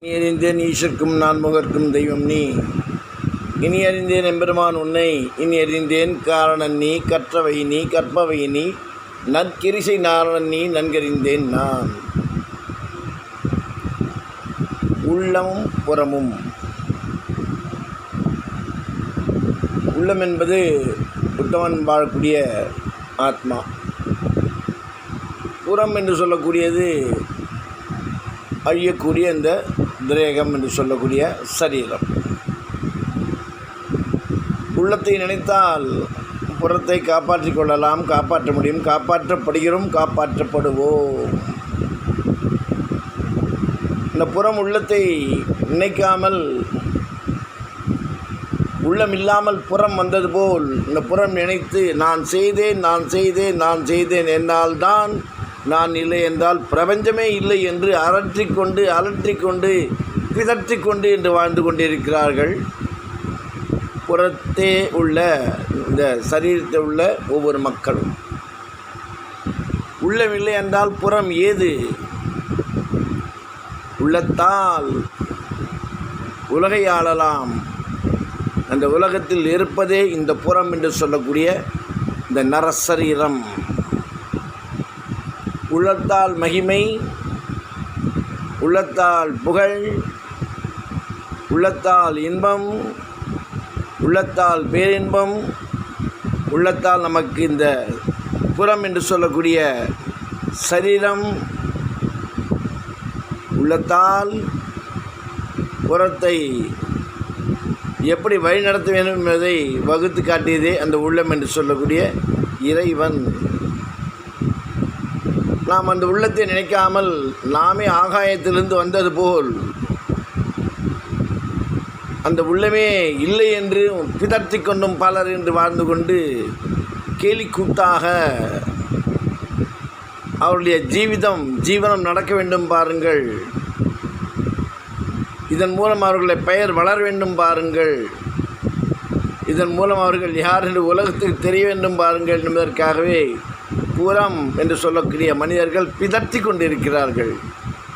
நீ அறிந்தேன் ஈஷர்க்கும் நான் முகர்க்கும் தெய்வம் நீ. இனி அறிந்தேன் எம்பெருமான் உன்னை. இனி அறிந்தேன் காரணன் நீ கற்றவை நீ கற்பவை நீ. நற்கிரிசை நாரணன் நீ நன்கறிந்தேன் நான். உள்ளமும் புறமும். உள்ளம் என்பது புத்தவன் வாழக்கூடிய ஆத்மா. புறம் என்று சொல்லக்கூடியது அழியக்கூடிய இந்த திரேகம் என்று சொல்லக்கூடிய சரீரம். உள்ளத்தை நினைத்தால் புறத்தை காப்பாற்றிக் கொள்ளலாம் காப்பாற்ற முடியும் காப்பாற்றப்படுகிறோம் காப்பாற்றப்படுவோம். இந்த புறம் உள்ளத்தை நினைக்காமல் உள்ளம் இல்லாமல் புறம் வந்தது போல் இந்த புறம் நினைத்து நான் செய்தேன் நான் செய்தேன் நான் செய்தேன் என்னால் தான் நான் இல்லை என்றால் பிரபஞ்சமே இல்லை என்று அரற்றிக்கொண்டு அலற்றிக்கொண்டு பிதற்றிக்கொண்டு என்று வாழ்ந்து கொண்டிருக்கிறார்கள். புறத்தே உள்ள இந்த சரீரத்தில் உள்ள ஒவ்வொரு மக்களும். உள்ளமில்லை என்றால் புறம் ஏது? உள்ளத்தால் உலகை ஆளலாம். அந்த உலகத்தில் இருப்பதே இந்த புறம் என்று சொல்லக்கூடிய இந்த நரசரீரம். உள்ளத்தால் மகிமை உள்ளத்தால் புகழ் உள்ளத்தால் இன்பம் உள்ளத்தால் பேரின்பம் உள்ளத்தால் நமக்கு இந்த புறம் என்று சொல்லக்கூடிய சரீரம் உள்ளத்தால் புறத்தை எப்படி வழிநடத்த வேண்டும் என்பதை வகுத்து காட்டியதே அந்த உள்ளம் என்று சொல்லக்கூடிய இறைவன். நாம் அந்த உள்ளத்தை நினைக்காமல் நாமே ஆகாயத்திலிருந்து வந்தது போல் அந்த உள்ளமே இல்லை என்று பிதற்றி கொண்டும் பலர் என்று வாழ்ந்து கொண்டு கேலி கூத்தாக அவருடைய ஜீவிதம் ஜீவனம் நடக்க வேண்டும் பாருங்கள். இதன் மூலம் அவர்களுடைய பெயர் வளர வேண்டும் பாருங்கள். இதன் மூலம் அவர்கள் யார் என்று உலகத்துக்கு தெரிய வேண்டும் பாருங்கள் என்பதற்காகவே புறம் என்று சொல்லக்கூடிய மனிதர்கள் பிதற்றி கொண்டிருக்கிறார்கள்.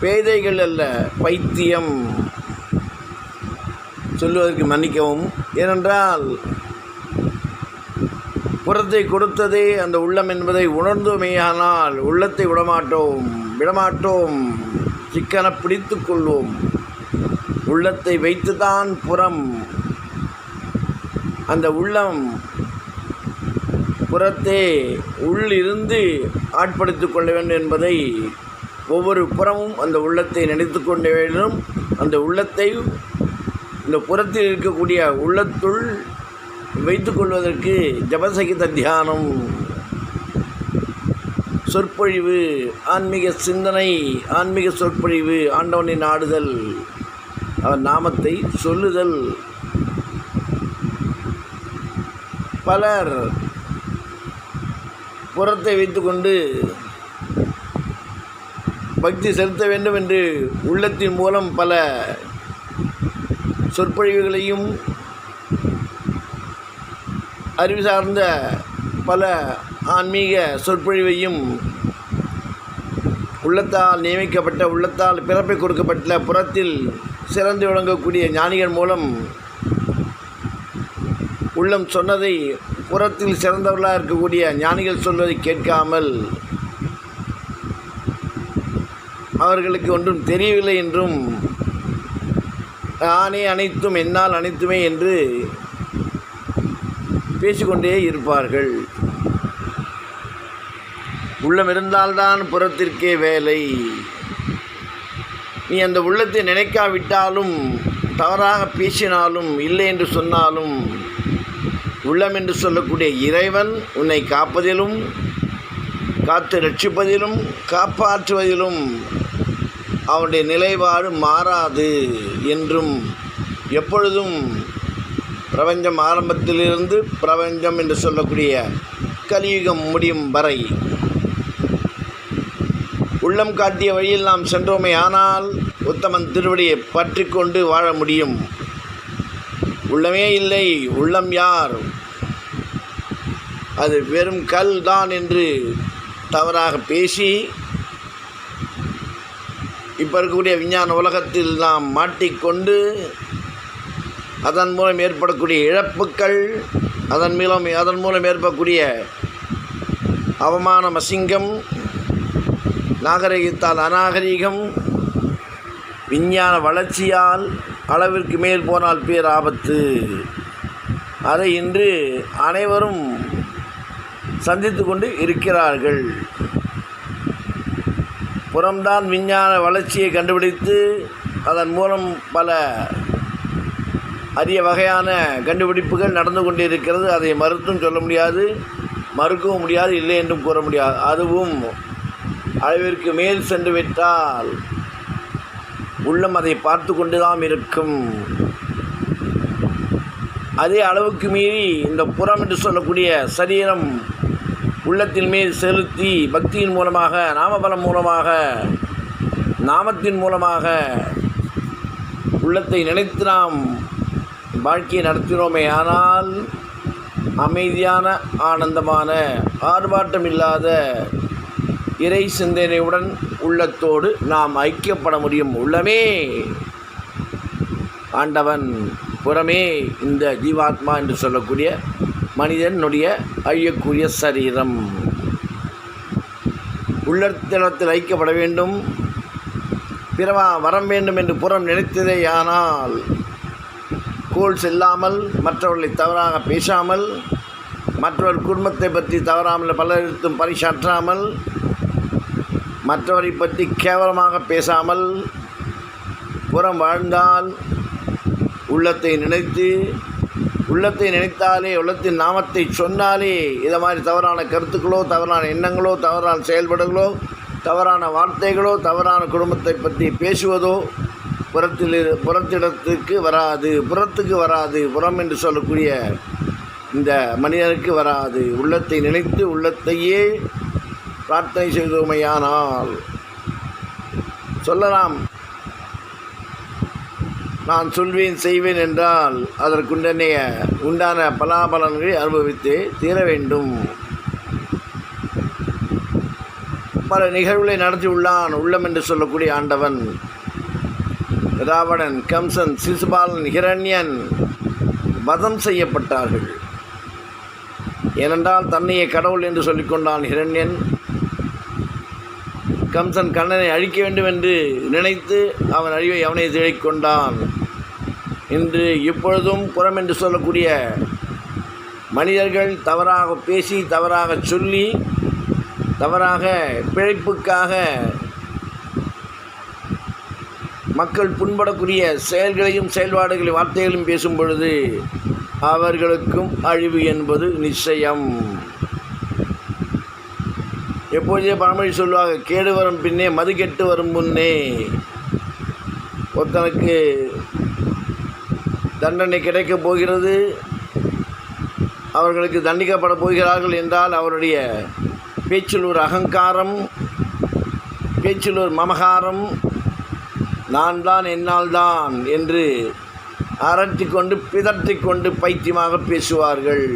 பேதைகள் அல்ல பைத்தியம். சொல்வதற்கு மன்னிக்கவும். ஏனென்றால் புறத்தை கொடுத்ததே அந்த உள்ளம் என்பதை உணர்ந்தோமேயானால் உள்ளத்தை விடமாட்டோம் விடமாட்டோம். சிக்கன பிடித்து கொள்வோம். உள்ளத்தை வைத்துதான் புறம். அந்த உள்ளம் புறத்தே உள்ளிருந்து ஆட்படுத்தி கொள்ள வேண்டும் என்பதை ஒவ்வொரு புறமும் அந்த உள்ளத்தை நினைத்து கொள்ள வேண்டும் அந்த உள்ளத்தை இந்த புறத்தில் இருக்கக்கூடிய உள்ளத்துள் வைத்துக்கொள்வதற்கு ஜபசகித தியானம் சொற்பொழிவு ஆன்மீக சிந்தனை ஆன்மீக சொற்பொழிவு ஆண்டவனின் ஆடுதல் அவன் நாமத்தை சொல்லுதல். பலர் புறத்தை வைத்துக்கொண்டு பக்தி செலுத்த வேண்டும் என்று உள்ளத்தின் மூலம் பல சொற்பொழிவுகளையும் அறிவு சார்ந்த பல ஆன்மீக சொற்பொழிவையும் உள்ளத்தால் நியமிக்கப்பட்ட உள்ளத்தால் பிறப்பை கொடுக்கப்பட்ட புறத்தில் சிறந்து விளங்கக்கூடிய ஞானிகள் மூலம் உள்ளம் சொன்னதை புறத்தில் சிறந்தவர்களாக இருக்கக்கூடிய ஞானிகள் சொல்வதை கேட்காமல் அவர்களுக்கு ஒன்றும் தெரியவில்லை என்றும் நானே அனைத்தும் என்னால் அனைத்துமே என்று பேசிக்கொண்டே இருப்பார்கள். உள்ளம் இருந்தால்தான் புறத்திற்கே வேலை. நீ அந்த உள்ளத்தை நினைக்காவிட்டாலும் தவறாக பேசினாலும் இல்லை என்று சொன்னாலும் உள்ளம் என்று சொல்லக்கூடிய இறைவன் உன்னை காப்பதிலும் காத்து ரட்சிப்பதிலும் காப்பாற்றுவதிலும் அவனுடைய நிலைப்பாடு மாறாது என்றும் எப்பொழுதும் பிரபஞ்சம் ஆரம்பத்திலிருந்து பிரபஞ்சம் என்று சொல்லக்கூடிய கலியுகம் முடியும் வரை. உள்ளம் காட்டிய வழியில் நாம் சென்றோமே ஆனால் உத்தமன் திருவடியை பற்றி கொண்டு வாழ முடியும். உள்ளமே இல்லை உள்ளம் யார்? அது வெறும் கல் தான் என்று தவறாக பேசி இப்போ இருக்கக்கூடிய விஞ்ஞான உலகத்தில் நாம் மாட்டிக்கொண்டு அதன் மூலம் ஏற்படக்கூடிய இழப்புக்கள் அதன் மூலம் அதன் மூலம் ஏற்படக்கூடிய அவமானம் அசிங்கம் நாகரிகத்தால் அநாகரிகம் விஞ்ஞான வளர்ச்சியால் அளவிற்கு மேல் போனால் பேர் ஆபத்து. அதை இன்று அனைவரும் சந்தித்து கொண்டு இருக்கிறார்கள். புறம்தான் விஞ்ஞான வளர்ச்சியை கண்டுபிடித்து அதன் மூலம் பல அரிய வகையான கண்டுபிடிப்புகள் நடந்து கொண்டிருக்கிறது. அதை மறுத்தும் சொல்ல முடியாது மறுக்கவும் முடியாது இல்லை என்றும் கூற முடியாது. அதுவும் அளவிற்கு மேல் சென்று விட்டால் உள்ளம் அதை பார்த்து கொண்டுதான் இருக்கும். அதே அளவுக்கு மீறி இந்த புறம் என்று சொல்லக்கூடிய சரீரம் உள்ளத்தின் மேல் செலுத்தி பக்தியின் மூலமாக நாமபலம் மூலமாக நாமத்தின் மூலமாக உள்ளத்தை நினைத்து நாம் வாழ்க்கையை நடத்தினோமே. ஆனால் அமைதியான ஆனந்தமான ஆர்ப்பாட்டம் இல்லாத இறை சிந்தனையுடன் உள்ளத்தோடு நாம் ஐக்கியப்பட முடியும் உள்ளமே. ஆண்டவன் புறமே இந்த ஜீவாத்மா என்று சொல்லக்கூடிய மனிதனுடைய அழியக்கூடிய சரீரம். உள்ளத்தளத்தில் ஐக்கியப்பட வேண்டும். பிறவா வரம் வேண்டும் என்று புறம் நினைத்ததே ஆனால் கோல் செல்லாமல் மற்றவர்களை தவறாக பேசாமல் மற்றவர் குடும்பத்தை பற்றி தவறாமல் பலரிடத்தும் பரிசாற்றாமல் மற்றவரை பற்றி கேவலமாக பேசாமல் புறம் வாழ்ந்தால் உள்ளத்தை நினைத்து உள்ளத்தை நினைத்தாலே உள்ளத்தின் நாமத்தை சொன்னாலே இதை மாதிரி தவறான கருத்துக்களோ தவறான எண்ணங்களோ தவறான செயல்பாடுகளோ தவறான வார்த்தைகளோ தவறான குடும்பத்தை பற்றி பேசுவதோ புறத்தில் இரு- புறத்திடத்துக்கு வராது புறத்துக்கு வராது புறம் என்று சொல்லக்கூடிய இந்த மனிதனுக்கு வராது. உள்ளத்தை நினைத்து உள்ளத்தையே பிரார்த்தனை செய்தோமையானால் சொல்லலாம். நான் சொல்வேன் செய்வேன் என்றால் அதற்குண்டனைய உண்டான பலாபலன்களை அனுபவித்து தீர வேண்டும். பல நிகழ்வுகளை நடத்தி உள்ளான் உள்ளம் என்று சொல்லக்கூடிய ஆண்டவன். ராவணன் கம்சன் சிசுபாலன் ஹிரண்யன் வதம் செய்யப்பட்டார்கள். ஏனென்றால் தன்னையே கடவுள் என்று சொல்லிக்கொண்டான் ஹிரண்யன். கம்சன் கண்ணனை அழிக்க வேண்டும் என்று நினைத்து அவன் அழிவை அவனை தேடிக்கொண்டான். இன்று இப்பொழுதும் புறம் என்று சொல்லக்கூடிய மனிதர்கள் தவறாக பேசி தவறாக சொல்லி தவறாக பிழைப்புக்காக மக்கள் புண்படக்கூடிய செயல்களையும் செயல்பாடுகளையும் வார்த்தைகளையும் பேசும் பொழுது அவர்களுக்கும் அழிவு என்பது நிச்சயம். எப்போதே பழமொழி சொல்லுவாங்க கேடு வரும் பின்னே மது கெட்டு வரும் முன்னே. ஒருத்தனுக்கு தண்டனை கிடைக்கப் போகிறது அவர்களுக்கு தண்டிக்கப்பட போகிறார்கள் என்றால் அவருடைய பேச்சில் ஒரு அகங்காரம் பேச்சில் ஒரு மமகாரம் நான் தான் என்னால் தான் என்று அரட்டி கொண்டு பிதற்றி கொண்டு பைத்தியமாக பேசுவார்கள்.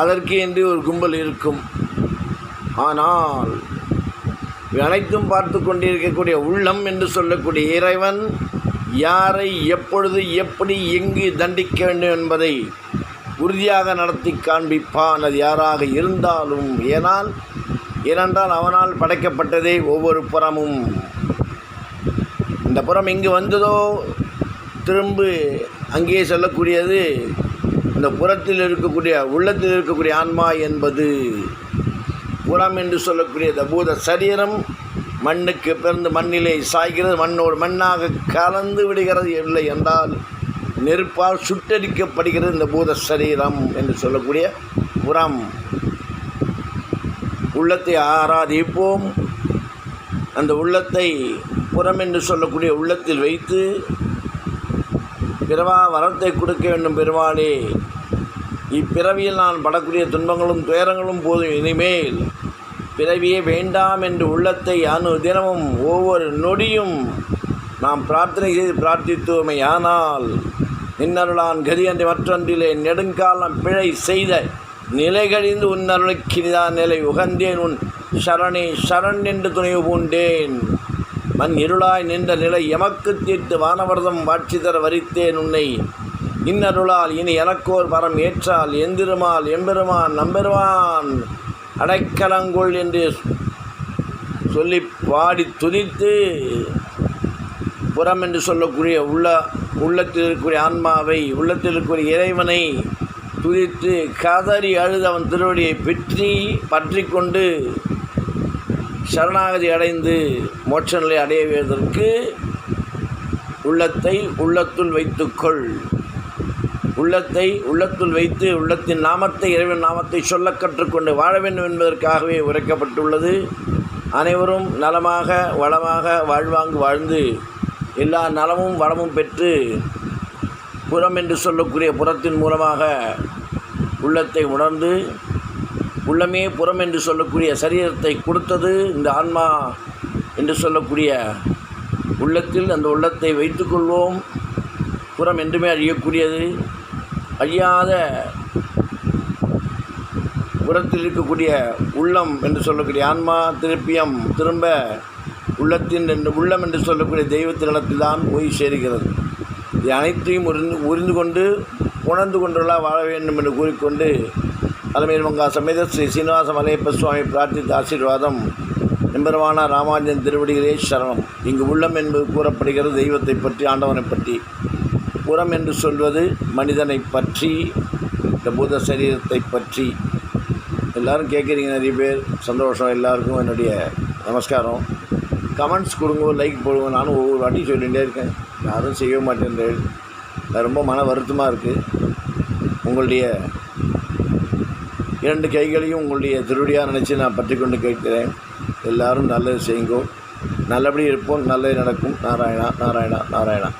அதற்கு என்று ஒரு கும்பல் இருக்கும். ஆனால் அனைத்தும் பார்த்து கொண்டிருக்கக்கூடிய உள்ளம் என்று சொல்லக்கூடிய இறைவன் யாரை எப்பொழுது எப்படி எங்கு தண்டிக்க வேண்டும் என்பதை உறுதியாக நடத்தி காண்பிப்பான். அது யாராக இருந்தாலும் ஏனால் ஏனென்றால் அவனால் படைக்கப்பட்டதே ஒவ்வொரு புறமும். இந்த புறம் இங்கு வந்ததோ திரும்ப அங்கேயே சொல்லக்கூடியது இந்த புறத்தில் இருக்கக்கூடிய உள்ளத்தில் இருக்கக்கூடிய ஆன்மா என்பது புறம் என்று சொல்லக்கூடிய இந்த பூத சரீரம் மண்ணுக்கு பிறந்து மண்ணிலே சாய்கிறது மண்ணோடு மண்ணாக கலந்து விடுகிறது இல்லை என்றால் நெருப்பால் சுட்டரிக்கப்படுகிறது இந்த பூத சரீரம் என்று சொல்லக்கூடிய புறம் உள்ளத்தை ஆராதிப்போம். அந்த உள்ளத்தை புறம் என்று சொல்லக்கூடிய உள்ளத்தில் வைத்து பிறவா வரத்தை கொடுக்க வேண்டும் பெருமாளே. இப்பிறவியில் நான் படக்கூடிய துன்பங்களும் துயரங்களும் போதும். இனிமேல் பிறவியே வேண்டாம் என்று உள்ளத்தை அணு தினமும் ஒவ்வொரு நொடியும் நாம் பிரார்த்தனை செய்து பிரார்த்தித்தோமே ஆனால் நின்னருளான் என்று மற்றொன்றிலே நெடுங்காலம் பிழை செய்த நிலைகழிந்து உன்னருளுக்கினிதான் நிலை உகந்தேன் உன் சரணே சரண் என்று துணைவு பூண்டேன். மண் இருளாய் நின்ற நிலை எமக்கு தீர்த்து வானவர்தம் வாட்சி தர வரித்தேன் உன்னை. இன்னருளால் இனி எனக்கோர் வரம் ஏற்றால் எந்திருமால் எம்பெருமான் நம்பெருமான். அடைக்கலங்கொள் என்று சொல்லி பாடி துதித்து புறம் என்று சொல்லக்கூடிய உள்ள உள்ளத்தில் இருக்கக்கூடிய ஆன்மாவை உள்ளத்தில் இருக்கக்கூடிய இறைவனை துதித்து கதறி அழுது அவன் திருவடியை பெற்றி பற்றி கொண்டு சரணாகதி அடைந்து மோட்ச நிலை அடைவதற்கு உள்ளத்தை உள்ளத்துள் வைத்துக்கொள். உள்ளத்தை உள்ளத்துள் வைத்து உள்ளத்தின் நாமத்தை இறைவன் நாமத்தை சொல்ல கற்றுக்கொண்டு வாழ வேண்டும் என்பதற்காகவே உரைக்கப்பட்டுள்ளது. அனைவரும் நலமாக வளமாக வாழ்வாங்கு வாழ்ந்து எல்லா நலமும் வளமும் பெற்று புறம் என்று சொல்லக்கூடிய புறத்தின் மூலமாக உள்ளத்தை உணர்ந்து உள்ளமே புறம் என்று சொல்லக்கூடிய சரீரத்தை கொடுத்தது இந்த ஆன்மா என்று சொல்லக்கூடிய உள்ளத்தில் அந்த உள்ளத்தை வைத்துக்கொள்வோம் புறம் என்றுமே அழியக்கூடியது அழியாத புறத்தில் இருக்கக்கூடிய உள்ளம் என்று சொல்லக்கூடிய ஆன்மா திருப்பியம் திரும்ப உள்ளத்தின் என்று உள்ளம் என்று சொல்லக்கூடிய தெய்வத்தினிடத்தில் தான் போய் சேருகிறது. இது அனைத்தையும் உறிந்து உறிந்து கொண்டு உணர்ந்து கொண்டுள்ள வாழ வேண்டும் என்று கூறிக்கொண்டு தலைமையில் மங்கா சமேத ஸ்ரீ சீனிவாச மலையப்ப சுவாமி பிரார்த்தித்த ஆசீர்வாதம் நிம்பரமான ராமானுஜன் திருவடிகளே சரணம். இங்கு உள்ளம் என்பது கூறப்படுகிறது தெய்வத்தை பற்றி ஆண்டவனை பற்றி. புறம் என்று சொல்வது மனிதனை பற்றி இந்த பூத சரீரத்தை பற்றி. எல்லாரும் கேட்குறீங்க நிறைய பேர். சந்தோஷம் எல்லாருக்கும் என்னுடைய நமஸ்காரம். கமெண்ட்ஸ் கொடுங்க லைக் போடுங்க. நானும் ஒவ்வொரு வாட்டி சொல்லிகிட்டே இருக்கேன். யாரும் செய்ய மாட்டேன்றேன் ரொம்ப மன வருத்தமாக இருக்குது உங்களுடைய இரண்டு கைகளையும் உங்களுடைய திருடியாக நினச்சி நான் பற்றி கொண்டு கேட்கிறேன். எல்லோரும் நல்லது செய்யுங்கோ. நல்லபடி இருப்போம். நல்லது நடக்கும். நாராயணா நாராயணா நாராயணா.